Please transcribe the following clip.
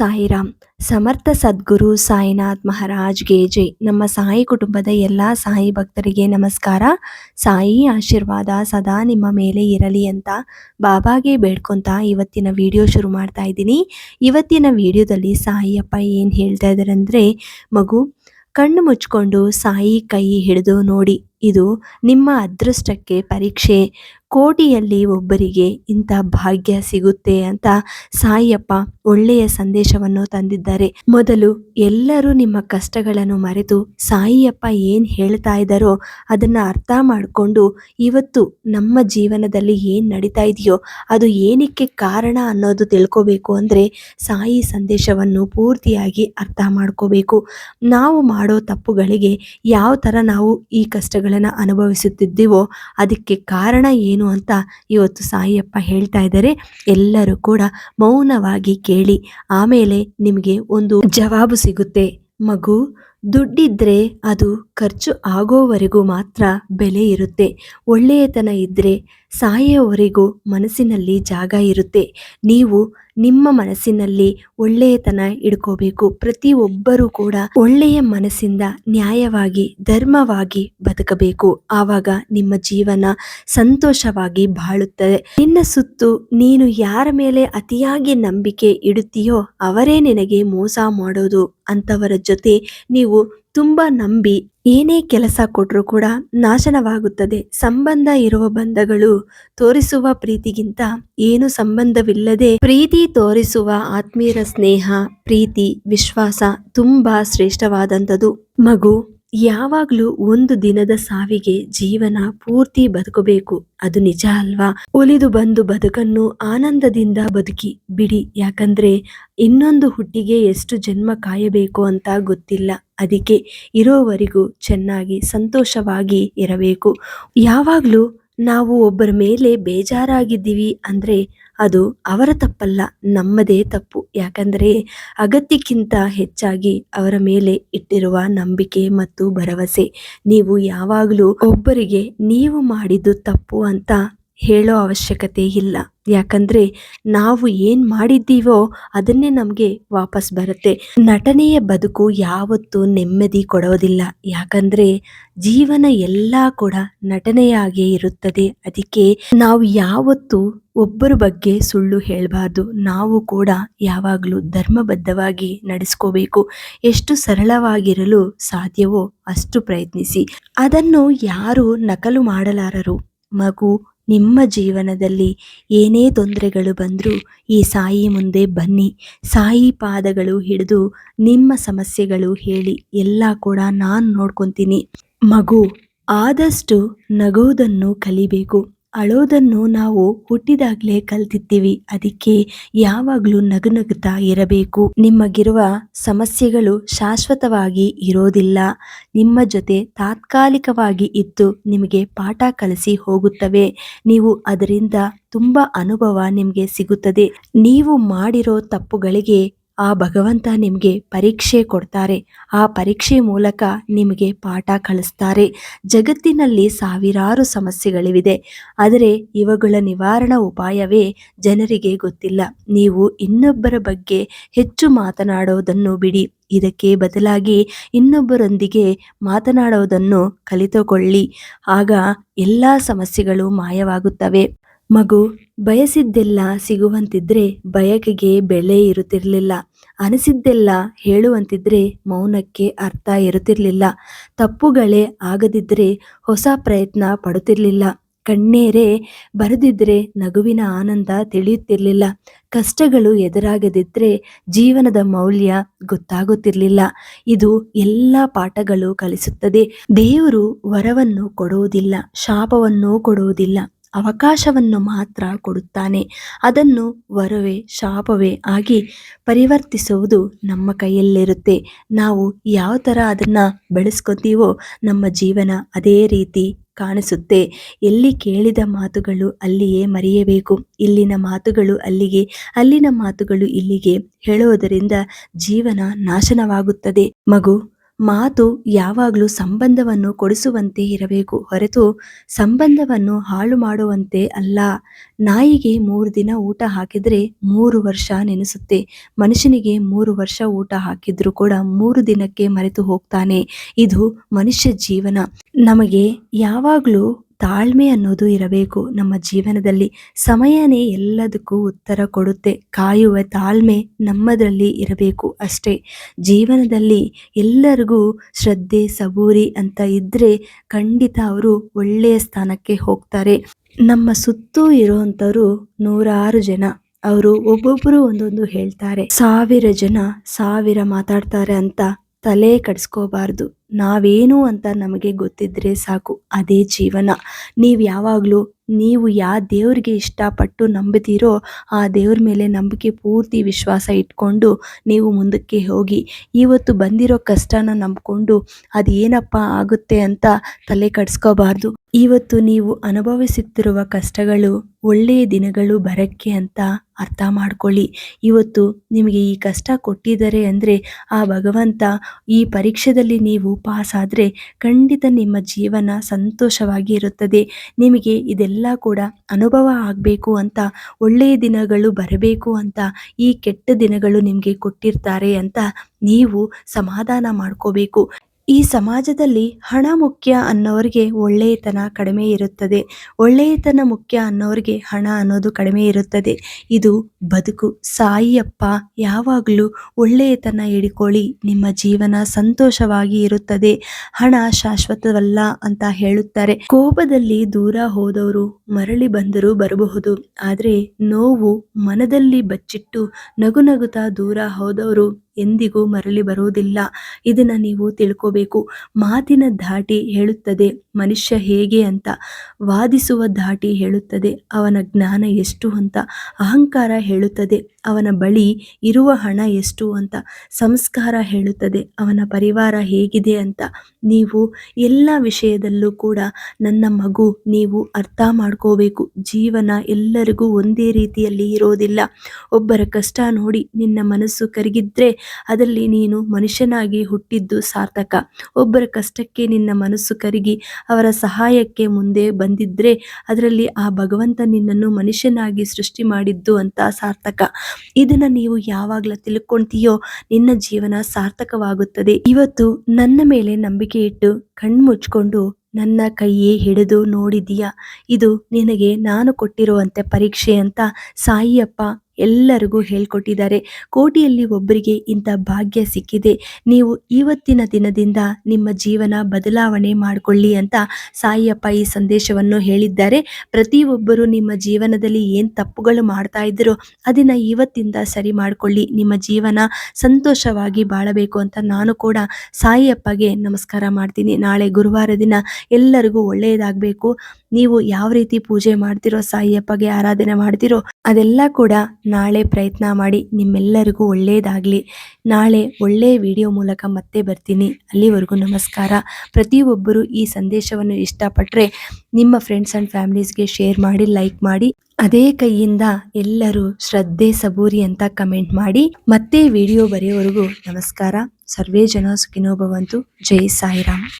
ಸಾಯಿರಾಮ್ ಸಮರ್ಥ ಸದ್ಗುರು ಸಾಯಿನಾಥ್ ಮಹಾರಾಜ್ ಜೈ. ನಮ್ಮ ಸಾಯಿ ಕುಟುಂಬದ ಎಲ್ಲ ಸಾಯಿ ಭಕ್ತರಿಗೆ ನಮಸ್ಕಾರ. ಸಾಯಿ ಆಶೀರ್ವಾದ ಸದಾ ನಿಮ್ಮ ಮೇಲೆ ಇರಲಿ ಅಂತ ಬಾಬಾಗೆ ಬೇಡ್ಕೊತಾ ಇವತ್ತಿನ ವಿಡಿಯೋ ಶುರು ಮಾಡ್ತಾ ಇದ್ದೀನಿ. ಇವತ್ತಿನ ವಿಡಿಯೋದಲ್ಲಿ ಸಾಯಿಯಪ್ಪ ಏನು ಹೇಳ್ತಾ ಇದ್ದಾರೆ ಅಂದರೆ, ಮಗು, ಕಣ್ಣು ಮುಚ್ಕೊಂಡು ಸಾಯಿ ಕೈ ಹಿಡಿದು ನೋಡಿ. ಇದು ನಿಮ್ಮ ಅದೃಷ್ಟಕ್ಕೆ ಪರೀಕ್ಷೆ. ಕೋಟಿಯಲ್ಲಿ ಒಬ್ಬರಿಗೆ ಇಂಥ ಭಾಗ್ಯ ಸಿಗುತ್ತೆ ಅಂತ ಸಾಯಿಯಪ್ಪ ಒಳ್ಳೆಯ ಸಂದೇಶವನ್ನು ತಂದಿದ್ದಾರೆ. ಮೊದಲು ಎಲ್ಲರೂ ನಿಮ್ಮ ಕಷ್ಟಗಳನ್ನು ಮರೆತು ಸಾಯಿಯಪ್ಪ ಏನು ಹೇಳ್ತಾ ಇದ್ದಾರೋ ಅದನ್ನು ಅರ್ಥ ಮಾಡಿಕೊಂಡು ಇವತ್ತು ನಮ್ಮ ಜೀವನದಲ್ಲಿ ಏನು ನಡೀತಾ ಇದೆಯೋ ಅದು ಏನಕ್ಕೆ ಕಾರಣ ಅನ್ನೋದು ತಿಳ್ಕೋಬೇಕು ಅಂದರೆ ಸಾಯಿ ಸಂದೇಶವನ್ನು ಪೂರ್ತಿಯಾಗಿ ಅರ್ಥ ಮಾಡ್ಕೋಬೇಕು. ನಾವು ಮಾಡೋ ತಪ್ಪುಗಳಿಗೆ ಯಾವ ಥರ ನಾವು ಈ ಕಷ್ಟಗಳನ್ನು ಅನುಭವಿಸುತ್ತಿದ್ದೀವೋ ಅದಕ್ಕೆ ಕಾರಣ ಏನು ಅಂತ ಇವತ್ತು ಸಾಯಿಯಪ್ಪ ಹೇಳ್ತಾ ಇದ್ದಾರೆ. ಎಲ್ಲರೂ ಕೂಡ ಮೌನವಾಗಿ ಕೇಳಿ. ಆಮೇಲೆ ನಿಮಗೆ ಒಂದು ಜವಾಬು ಸಿಗುತ್ತೆ. ಮಗು ದುಡ್ಡಿದ್ರೆ ಅದು ಖರ್ಚು ಆಗೋವರೆಗೂ ಮಾತ್ರ ಬೆಲೆ ಇರುತ್ತೆ. ಒಳ್ಳೆಯತನ ಇದ್ದರೆ ಸಾಯೋವರೆಗೂ ಮನಸ್ಸಿನಲ್ಲಿ ಜಾಗ ಇರುತ್ತೆ. ನೀವು ನಿಮ್ಮ ಮನಸ್ಸಿನಲ್ಲಿ ಒಳ್ಳೆಯತನ ಇಡ್ಕೋಬೇಕು. ಪ್ರತಿಯೊಬ್ಬರೂ ಕೂಡ ಒಳ್ಳೆಯ ಮನಸ್ಸಿಂದ ನ್ಯಾಯವಾಗಿ, ಧರ್ಮವಾಗಿ ಬದುಕಬೇಕು. ಆವಾಗ ನಿಮ್ಮ ಜೀವನ ಸಂತೋಷವಾಗಿ ಬಾಳುತ್ತದೆ. ನಿನ್ನ ಸುತ್ತು ನೀನು ಯಾರ ಮೇಲೆ ಅತಿಯಾಗಿ ನಂಬಿಕೆ ಇಡುತ್ತೀಯೋ ಅವರೇ ನಿನಗೆ ಮೋಸ ಮಾಡೋದು ಅಂತವರ ಜೊತೆ ನೀವು ತುಂಬಾ ನಂಬಿ ಏನೇ ಕೆಲಸ ಕೊಟ್ಟರೂ ಕೂಡ ನಾಶನವಾಗುತ್ತದೆ. ಸಂಬಂಧ ಇರುವ ಬಂಧಗಳು ತೋರಿಸುವ ಪ್ರೀತಿಗಿಂತ ಏನು ಸಂಬಂಧವಿಲ್ಲದೆ ಪ್ರೀತಿ ತೋರಿಸುವ ಆತ್ಮೀಯರ ಸ್ನೇಹ, ಪ್ರೀತಿ, ವಿಶ್ವಾಸ ತುಂಬಾ ಶ್ರೇಷ್ಠವಾದಂಥದ್ದು ಮಗು ಯಾವಾಗ್ಲೂ ಒಂದು ದಿನದ ಸಾವಿಗೆ ಜೀವನ ಪೂರ್ತಿ ಬದುಕಬೇಕು. ಅದು ನಿಜ ಅಲ್ವಾ? ಉಳಿದು ಬಂದು ಬದುಕನ್ನು ಆನಂದದಿಂದ ಬದುಕಿ ಬಿಡಿ. ಯಾಕಂದ್ರೆ ಇನ್ನೊಂದು ಹುಟ್ಟಿಗೆ ಎಷ್ಟು ಜನ್ಮ ಕಾಯಬೇಕು ಅಂತ ಗೊತ್ತಿಲ್ಲ. ಅದಕ್ಕೆ ಇರೋವರೆಗೂ ಚೆನ್ನಾಗಿ ಸಂತೋಷವಾಗಿ ಇರಬೇಕು. ಯಾವಾಗಲೂ ನಾವು ಒಬ್ಬರ ಮೇಲೆ ಬೇಜಾರಾಗಿದ್ದೀವಿ ಅಂದರೆ ಅದು ಅವರ ತಪ್ಪಲ್ಲ, ನಮ್ಮದೇ ತಪ್ಪು. ಯಾಕಂದರೆ ಅಗತ್ಯಕ್ಕಿಂತ ಹೆಚ್ಚಾಗಿ ಅವರ ಮೇಲೆ ಇಟ್ಟಿರುವ ನಂಬಿಕೆ ಮತ್ತು ಭರವಸೆ. ನೀವು ಯಾವಾಗಲೂ ಒಬ್ಬರಿಗೆ ನೀವು ಮಾಡಿದ್ದು ತಪ್ಪು ಅಂತ ಹೇಳೋ ಅವಶ್ಯಕತೆ ಇಲ್ಲ. ಯಾಕಂದ್ರೆ ನಾವು ಏನು ಮಾಡಿದ್ದೀವೋ ಅದನ್ನೇ ನಮಗೆ ವಾಪಸ್ ಬರುತ್ತೆ. ನಟನೆಯ ಬದುಕು ಯಾವತ್ತೂ ನೆಮ್ಮದಿ ಕೊಡೋದಿಲ್ಲ. ಯಾಕಂದ್ರೆ ಜೀವನ ಎಲ್ಲ ಕೂಡ ನಟನೆಯಾಗೇ ಇರುತ್ತದೆ. ಅದಕ್ಕೆ ನಾವು ಯಾವತ್ತೂ ಒಬ್ಬರ ಬಗ್ಗೆ ಸುಳ್ಳು ಹೇಳಬಾರ್ದು. ನಾವು ಕೂಡ ಯಾವಾಗಲೂ ಧರ್ಮಬದ್ಧವಾಗಿ ನಡೆಸ್ಕೋಬೇಕು. ಎಷ್ಟು ಸರಳವಾಗಿರಲು ಸಾಧ್ಯವೋ ಅಷ್ಟು ಪ್ರಯತ್ನಿಸಿ. ಅದನ್ನು ಯಾರು ನಕಲು ಮಾಡಲಾರರು. ಮಗು ನಿಮ್ಮ ಜೀವನದಲ್ಲಿ ಏನೇ ತೊಂದರೆಗಳು ಬಂದರೂ ಈ ಸಾಯಿ ಮುಂದೆ ಬನ್ನಿ. ಸಾಯಿ ಪಾದಗಳು ಹಿಡಿದು ನಿಮ್ಮ ಸಮಸ್ಯೆಗಳು ಹೇಳಿ. ಎಲ್ಲ ಕೂಡ ನಾನು ನೋಡ್ಕೊತೀನಿ. ಮಗು, ಆದಷ್ಟು ನಗುವುದನ್ನು ಕಲಿಬೇಕು. ಅಳೋದನ್ನು ನಾವು ಹುಟ್ಟಿದಾಗಲೇ ಕಲ್ತಿದ್ದೀವಿ. ಅದಕ್ಕೆ ಯಾವಾಗಲೂ ನಗು ನಗುತ್ತಾ ಇರಬೇಕು. ನಿಮಗಿರುವ ಸಮಸ್ಯೆಗಳು ಶಾಶ್ವತವಾಗಿ ಇರೋದಿಲ್ಲ. ನಿಮ್ಮ ಜೊತೆ ತಾತ್ಕಾಲಿಕವಾಗಿ ಇದ್ದು ನಿಮಗೆ ಪಾಠ ಕಲಿಸಿ ಹೋಗುತ್ತವೆ. ನೀವು ಅದರಿಂದ ತುಂಬ ಅನುಭವ ನಿಮಗೆ ಸಿಗುತ್ತದೆ. ನೀವು ಮಾಡಿರೋ ತಪ್ಪುಗಳಿಗೆ ಆ ಭಗವಂತ ನಿಮಗೆ ಪರೀಕ್ಷೆ ಕೊಡ್ತಾರೆ. ಆ ಪರೀಕ್ಷೆ ಮೂಲಕ ನಿಮಗೆ ಪಾಠ ಕಳಿಸ್ತಾರೆ ಜಗತ್ತಿನಲ್ಲಿ ಸಾವಿರಾರು ಸಮಸ್ಯೆಗಳಿವೆ. ಆದರೆ ಇವುಗಳ ನಿವಾರಣಾ ಉಪಾಯವೇ ಜನರಿಗೆ ಗೊತ್ತಿಲ್ಲ. ನೀವು ಇನ್ನೊಬ್ಬರ ಬಗ್ಗೆ ಹೆಚ್ಚು ಮಾತನಾಡೋದನ್ನು ಬಿಡಿ. ಇದಕ್ಕೆ ಬದಲಾಗಿ ಇನ್ನೊಬ್ಬರೊಂದಿಗೆ ಮಾತನಾಡೋದನ್ನು ಕಲಿತುಕೊಳ್ಳಿ. ಆಗ ಎಲ್ಲ ಸಮಸ್ಯೆಗಳು ಮಾಯವಾಗುತ್ತವೆ. ಮಗು, ಬಯಸಿದ್ದೆಲ್ಲ ಸಿಗುವಂತಿದ್ರೆ ಬಯಕೆಗೆ ಬೆಲೆ ಇರುತ್ತಿರಲಿಲ್ಲ. ಅನಿಸಿದ್ದೆಲ್ಲ ಹೇಳುವಂತಿದ್ರೆ ಮೌನಕ್ಕೆ ಅರ್ಥ ಇರುತ್ತಿರಲಿಲ್ಲ. ತಪ್ಪುಗಳೇ ಆಗದಿದ್ದರೆ ಹೊಸ ಪ್ರಯತ್ನ ಪಡುತ್ತಿರಲಿಲ್ಲ. ಕಣ್ಣೇರೇ ಬರೆದಿದ್ರೆ ನಗುವಿನ ಆನಂದ ತಿಳಿಯುತ್ತಿರಲಿಲ್ಲ. ಕಷ್ಟಗಳು ಎದುರಾಗದಿದ್ದರೆ ಜೀವನದ ಮೌಲ್ಯ ಗೊತ್ತಾಗುತ್ತಿರಲಿಲ್ಲ. ಇದು ಎಲ್ಲ ಪಾಠಗಳು ಕಲಿಸುತ್ತದೆ. ದೇವರು ವರವನ್ನು ಕೊಡುವುದಿಲ್ಲ, ಶಾಪವನ್ನು ಕೊಡುವುದಿಲ್ಲ. ಅವಕಾಶವನ್ನು ಮಾತ್ರ ಕೊಡುತ್ತಾನೆ. ಅದನ್ನು ವರವೇ, ಶಾಪವೇ ಆಗಿ ಪರಿವರ್ತಿಸುವುದು ನಮ್ಮ ಕೈಯಲ್ಲಿರುತ್ತೆ. ನಾವು ಯಾವ ಥರ ಅದನ್ನು ಬೆಳೆಸ್ಕೊತೀವೋ ನಮ್ಮ ಜೀವನ ಅದೇ ರೀತಿ ಕಾಣಿಸುತ್ತೆ. ಎಲ್ಲಿ ಕೇಳಿದ ಮಾತುಗಳು ಅಲ್ಲಿಯೇ ಮರೆಯಬೇಕು. ಇಲ್ಲಿನ ಮಾತುಗಳು ಅಲ್ಲಿಗೆ, ಅಲ್ಲಿನ ಮಾತುಗಳು ಇಲ್ಲಿಗೆ ಹೇಳುವುದರಿಂದ ಜೀವನ ನಾಶನವಾಗುತ್ತದೆ. ಮಗು ಮಾತು ಯಾವಾಗಲೂ ಸಂಬಂಧವನ್ನು ಕೊಡಿಸುವಂತೆ ಇರಬೇಕು ಹೊರತು ಸಂಬಂಧವನ್ನು ಹಾಳು ಮಾಡುವಂತೆ ಅಲ್ಲ. ನಾಯಿಗೆ ಮೂರು ದಿನ ಊಟ ಹಾಕಿದರೆ ಮೂರು ವರ್ಷ ನೆನೆಸುತ್ತೆ. ಮನುಷ್ಯನಿಗೆ ಮೂರು ವರ್ಷ ಊಟ ಹಾಕಿದ್ರು ಕೂಡ ಮೂರು ದಿನಕ್ಕೆ ಮರೆತು ಹೋಗ್ತಾನೆ. ಇದು ಮನುಷ್ಯ ಜೀವನ. ನಮಗೆ ಯಾವಾಗಲೂ ತಾಳ್ಮೆ ಅನ್ನೋದು ಇರಬೇಕು. ನಮ್ಮ ಜೀವನದಲ್ಲಿ ಸಮಯನೇ ಎಲ್ಲದಕ್ಕೂ ಉತ್ತರ ಕೊಡುತ್ತೆ. ಕಾಯುವ ತಾಳ್ಮೆ ನಮ್ಮದರಲ್ಲಿ ಇರಬೇಕು ಅಷ್ಟೇ. ಜೀವನದಲ್ಲಿ ಎಲ್ಲರಿಗೂ ಶ್ರದ್ಧೆ, ಸಬೂರಿ ಅಂತ ಇದ್ದರೆ ಖಂಡಿತ ಅವರು ಒಳ್ಳೆಯ ಸ್ಥಾನಕ್ಕೆ ಹೋಗ್ತಾರೆ. ನಮ್ಮ ಸುತ್ತೂ ಇರುವಂಥವರು ನೂರಾರು ಜನ. ಅವರು ಒಬ್ಬೊಬ್ಬರು ಒಂದೊಂದು ಹೇಳ್ತಾರೆ. ಸಾವಿರ ಜನ ಸಾವಿರ ಮಾತಾಡ್ತಾರೆ ಅಂತ ತಲೆ ಕಡಿಸ್ಕೋಬಾರ್ದು. ನಾವೇನು ಅಂತ ನಮಗೆ ಗೊತ್ತಿದ್ರೆ ಸಾಕು, ಅದೇ ಜೀವನ. ನೀವು ಯಾವಾಗಲೂ, ನೀವು ಯಾವ ದೇವ್ರಿಗೆ ಇಷ್ಟಪಟ್ಟು ನಂಬುತ್ತೀರೋ ಆ ದೇವ್ರ ಮೇಲೆ ನಂಬಿಕೆ ಪೂರ್ತಿ ವಿಶ್ವಾಸ ಇಟ್ಕೊಂಡು ನೀವು ಮುಂದಕ್ಕೆ ಹೋಗಿ. ಇವತ್ತು ಬಂದಿರೋ ಕಷ್ಟನ ನಂಬಿಕೊಂಡು ಅದು ಏನಪ್ಪ ಆಗುತ್ತೆ ಅಂತ ತಲೆ ಕಡಿಸ್ಕೋಬಾರ್ದು. ಇವತ್ತು ನೀವು ಅನುಭವಿಸುತ್ತಿರುವ ಕಷ್ಟಗಳು, ಒಳ್ಳೆಯ ದಿನಗಳು ಬರಕ್ಕೆ ಅಂತ ಅರ್ಥ ಮಾಡ್ಕೊಳ್ಳಿ. ಇವತ್ತು ನಿಮಗೆ ಈ ಕಷ್ಟ ಕೊಟ್ಟಿದ್ದಾರೆ ಅಂದರೆ ಆ ಭಗವಂತ ಈ ಪರೀಕ್ಷೆಯಲ್ಲಿ ನೀವು ಪಾಸ್ ಆದರೆ ಖಂಡಿತ ನಿಮ್ಮ ಜೀವನ ಸಂತೋಷವಾಗಿ ಇರುತ್ತದೆ. ನಿಮಗೆ ಇದೆಲ್ಲ ಕೂಡ ಅನುಭವ ಆಗಬೇಕು ಅಂತ, ಒಳ್ಳೆಯ ದಿನಗಳು ಬರಬೇಕು ಅಂತ, ಈ ಕೆಟ್ಟ ದಿನಗಳು ನಿಮಗೆ ಕೊಟ್ಟಿರ್ತಾರೆ ಅಂತ ನೀವು ಸಮಾಧಾನ ಮಾಡ್ಕೋಬೇಕು. ಈ ಸಮಾಜದಲ್ಲಿ ಹಣ ಮುಖ್ಯ ಅನ್ನೋರಿಗೆ ಒಳ್ಳೆಯತನ ಕಡಿಮೆ ಇರುತ್ತದೆ. ಒಳ್ಳೆಯತನ ಮುಖ್ಯ ಅನ್ನೋರಿಗೆ ಹಣ ಅನ್ನೋದು ಕಡಿಮೆ ಇರುತ್ತದೆ. ಇದು ಬದುಕು. ಸಾಯಿಯಪ್ಪ, ಯಾವಾಗಲೂ ಒಳ್ಳೆಯತನ ಹಿಡ್ಕೊಳ್ಳಿ. ನಿಮ್ಮ ಜೀವನ ಸಂತೋಷವಾಗಿ ಇರುತ್ತದೆ. ಹಣ ಶಾಶ್ವತವಲ್ಲ ಅಂತ ಹೇಳುತ್ತಾರೆ. ಕೋಪದಲ್ಲಿ ದೂರ ಹೋದವರು ಮರಳಿ ಬಂದರೂ ಬರಬಹುದು. ಆದರೆ ನೋವು ಮನದಲ್ಲಿ ಬಚ್ಚಿಟ್ಟು ನಗು ನಗುತ್ತಾ ದೂರ ಹೋದವರು ಎಂದಿಗೂ ಮರಳಿ ಬರುವುದಿಲ್ಲ. ಇದನ್ನು ನೀವು ತಿಳ್ಕೋಬೇಕು. ಮಾತಿನ ಧಾಟಿ ಹೇಳುತ್ತದೆ, ಮನುಷ್ಯ ಹೇಗೆ ಅಂತ ವಾದಿಸುವ ಧಾಟಿ ಹೇಳುತ್ತದೆ, ಅವನ ಜ್ಞಾನ ಎಷ್ಟು ಅಂತ ಅಹಂಕಾರ ಹೇಳುತ್ತದೆ, ಅವನ ಬಳಿ ಇರುವ ಹಣ ಎಷ್ಟು ಅಂತ ಸಂಸ್ಕಾರ ಹೇಳುತ್ತದೆ, ಅವನ ಪರಿವಾರ ಹೇಗಿದೆ ಅಂತ ನೀವು ಎಲ್ಲ ವಿಷಯದಲ್ಲೂ ಕೂಡ ನನ್ನ ಮಗು ನೀವು ಅರ್ಥ ಮಾಡ್ಕೋಬೇಕು. ಜೀವನ ಎಲ್ಲರಿಗೂ ಒಂದೇ ರೀತಿಯಲ್ಲಿ ಇರೋದಿಲ್ಲ. ಒಬ್ಬರ ಕಷ್ಟ ನೋಡಿ ನಿನ್ನ ಮನಸ್ಸು ಕರಗಿದ್ರೆ ಅದರಲ್ಲಿ ನೀನು ಮನುಷ್ಯನಾಗಿ ಹುಟ್ಟಿದ್ದು ಸಾರ್ಥಕ. ಒಬ್ಬರ ಕಷ್ಟಕ್ಕೆ ನಿನ್ನ ಮನಸ್ಸು ಕರಗಿ ಅವರ ಸಹಾಯಕ್ಕೆ ಮುಂದೆ ಬಂದಿದ್ರೆ ಅದರಲ್ಲಿ ಆ ಭಗವಂತ ನಿನ್ನನ್ನು ಮನುಷ್ಯನಾಗಿ ಸೃಷ್ಟಿ ಮಾಡಿದ್ದು ಅಂತ ಸಾರ್ಥಕ. ಇದನ್ನ ನೀವು ಯಾವಾಗ್ಲೂ ತಿಳ್ಕೊಂತೀಯೋ ನಿನ್ನ ಜೀವನ ಸಾರ್ಥಕವಾಗುತ್ತದೆ. ಇವತ್ತು ನನ್ನ ಮೇಲೆ ನಂಬಿಕೆ ಇಟ್ಟು ಕಣ್ಮುಚ್ಕೊಂಡು ನನ್ನ ಕೈಯೇ ಹಿಡಿದು ನೋಡಿದೀಯಾ? ಇದು ನಿನಗೆ ನಾನು ಕೊಟ್ಟಿರುವಂತೆ ಪರೀಕ್ಷೆ ಅಂತ ಸಾಯಿಯಪ್ಪ ಎಲ್ಲರಿಗೂ ಹೇಳ್ಕೊಟ್ಟಿದ್ದಾರೆ. ಕೋಟಿಯಲ್ಲಿ ಒಬ್ಬರಿಗೆ ಇಂಥ ಭಾಗ್ಯ ಸಿಕ್ಕಿದೆ. ನೀವು ಇವತ್ತಿನ ದಿನದಿಂದ ನಿಮ್ಮ ಜೀವನ ಬದಲಾವಣೆ ಮಾಡಿಕೊಳ್ಳಿ ಅಂತ ಸಾಯಿಯಪ್ಪ ಈ ಸಂದೇಶವನ್ನು ಹೇಳಿದ್ದಾರೆ. ಪ್ರತಿಯೊಬ್ಬರು ನಿಮ್ಮ ಜೀವನದಲ್ಲಿ ಏನು ತಪ್ಪುಗಳು ಮಾಡ್ತಾ ಇದ್ದೀರೋ ಅದನ್ನು ಇವತ್ತಿಂದ ಸರಿ ಮಾಡಿಕೊಳ್ಳಿ. ನಿಮ್ಮ ಜೀವನ ಸಂತೋಷವಾಗಿ ಬಾಳಬೇಕು ಅಂತ ನಾನು ಕೂಡ ಸಾಯಿಯಪ್ಪಗೆ ನಮಸ್ಕಾರ ಮಾಡ್ತೀನಿ. ನಾಳೆ ಗುರುವಾರ ದಿನ ಎಲ್ಲರಿಗೂ ಒಳ್ಳೆಯದಾಗಬೇಕು. ನೀವು ಯಾವ ರೀತಿ ಪೂಜೆ ಮಾಡ್ತಿರೋ, ಸಾಯಿಯಪ್ಪಗೆ ಆರಾಧನೆ ಮಾಡ್ತಿರೋ, ಅದೆಲ್ಲ ಕೂಡ ನಾಳೆ ಪ್ರಯತ್ನ ಮಾಡಿ ನಿಮ್ಮೆಲ್ಲರಿಗೂ ಒಳ್ಳೆಯದಾಗಲಿ ನಾಳೆ ಒಳ್ಳೆಯ ವಿಡಿಯೋ ಮೂಲಕ ಮತ್ತೆ ಬರ್ತೀನಿ. ಅಲ್ಲಿವರೆಗೂ ನಮಸ್ಕಾರ. ಪ್ರತಿಯೊಬ್ಬರು ಈ ಸಂದೇಶವನ್ನು ಇಷ್ಟಪಟ್ಟರೆ ನಿಮ್ಮ ಫ್ರೆಂಡ್ಸ್ ಆ್ಯಂಡ್ ಫ್ಯಾಮಿಲೀಸ್ಗೆ ಶೇರ್ ಮಾಡಿ ಲೈಕ್ ಮಾಡಿ. ಅದೇ ಕೈಯಿಂದ ಎಲ್ಲರೂ ಶ್ರದ್ಧೆ ಸಬೂರಿ ಅಂತ ಕಮೆಂಟ್ ಮಾಡಿ. ಮತ್ತೆ ವಿಡಿಯೋ ಬರೆಯೋವರೆಗೂ ನಮಸ್ಕಾರ. ಸರ್ವೇ ಜನ ಸುಖಿನೋ ಭವಂತು. ಜೈ ಸಾಯಿರಾಮ್.